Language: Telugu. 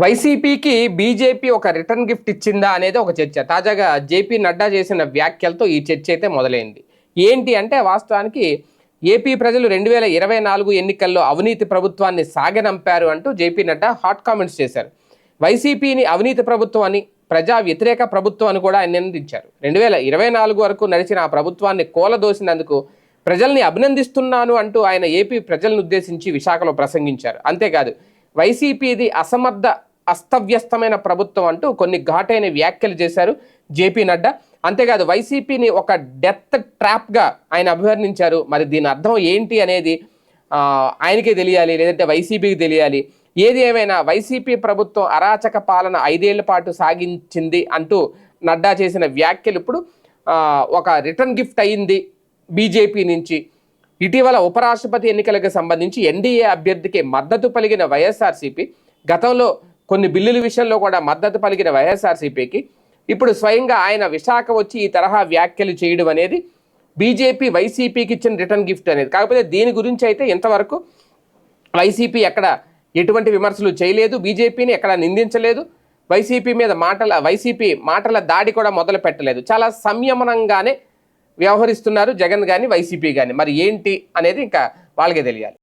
వైసీపీకి బీజేపీ ఒక రిటర్న్ గిఫ్ట్ ఇచ్చిందా అనేది ఒక చర్చ. తాజాగా జేపీ నడ్డా చేసిన వ్యాఖ్యలతో ఈ చర్చ అయితే మొదలైంది. ఏంటి అంటే వాస్తవానికి ఏపీ ప్రజలు రెండు వేల ఇరవై నాలుగు ఎన్నికల్లో అవినీతి ప్రభుత్వాన్ని సాగనంపారు అంటూ జేపీ నడ్డా హాట్ కామెంట్స్ చేశారు. వైసీపీని అవినీతి ప్రభుత్వం అని ప్రజా వ్యతిరేక ప్రభుత్వం అని కూడా ఆయన నిందించారు. రెండు వేల ఇరవై నాలుగు వరకు నడిచిన ఆ ప్రభుత్వాన్ని కోలదోసినందుకు ప్రజల్ని అభినందిస్తున్నాను అంటూ ఆయన ఏపీ ప్రజలను ఉద్దేశించి విశాఖలో ప్రసంగించారు. అంతేకాదు వైసీపీది అసమర్థ అస్తవ్యస్తమైన ప్రభుత్వం అంటూ కొన్ని ఘాటైన వ్యాఖ్యలు చేశారు జేపీ నడ్డా. అంతేకాదు వైసీపీని ఒక డెత్ ట్రాప్గా ఆయన అభివర్ణించారు. మరి దీని అర్థం ఏంటి అనేది ఆయనకే తెలియాలి లేదంటే వైసీపీకి తెలియాలి. ఏది ఏమైనా వైసీపీ ప్రభుత్వం అరాచక పాలన ఐదేళ్ళ పాటు సాగించింది అంటూ నడ్డా చేసిన వ్యాఖ్యలు ఇప్పుడు ఒక రిటర్న్ గిఫ్ట్ అయింది బీజేపీ నుంచి. ఇటీవల ఉపరాష్ట్రపతి ఎన్నికలకు సంబంధించి ఎన్డీఏ అభ్యర్థికి మద్దతు పలిగిన వైఎస్ఆర్సీపీ గతంలో కొన్ని బిల్లుల విషయంలో కూడా మద్దతు పలికిన వైఎస్ఆర్సీపీకి ఇప్పుడు స్వయంగా ఆయన విశాఖ వచ్చి ఈ తరహా వ్యాఖ్యలు చేయడం అనేది బీజేపీ వైసీపీకి ఇచ్చిన రిటర్న్ గిఫ్ట్ అనేది. కాకపోతే దీని గురించి అయితే ఇంతవరకు వైసీపీ ఎక్కడ ఎటువంటి విమర్శలు చేయలేదు బీజేపీని ఎక్కడ నిందించలేదు వైసీపీ మీద మాటల వైసీపీ మాటల దాడి కూడా మొదలు పెట్టలేదు. చాలా సంయమనంగానే వ్యవహరిస్తున్నారు జగన్ కానీ వైసీపీ కానీ మరి ఏంటి అనేది ఇంకా వాళ్ళకే తెలియాలి.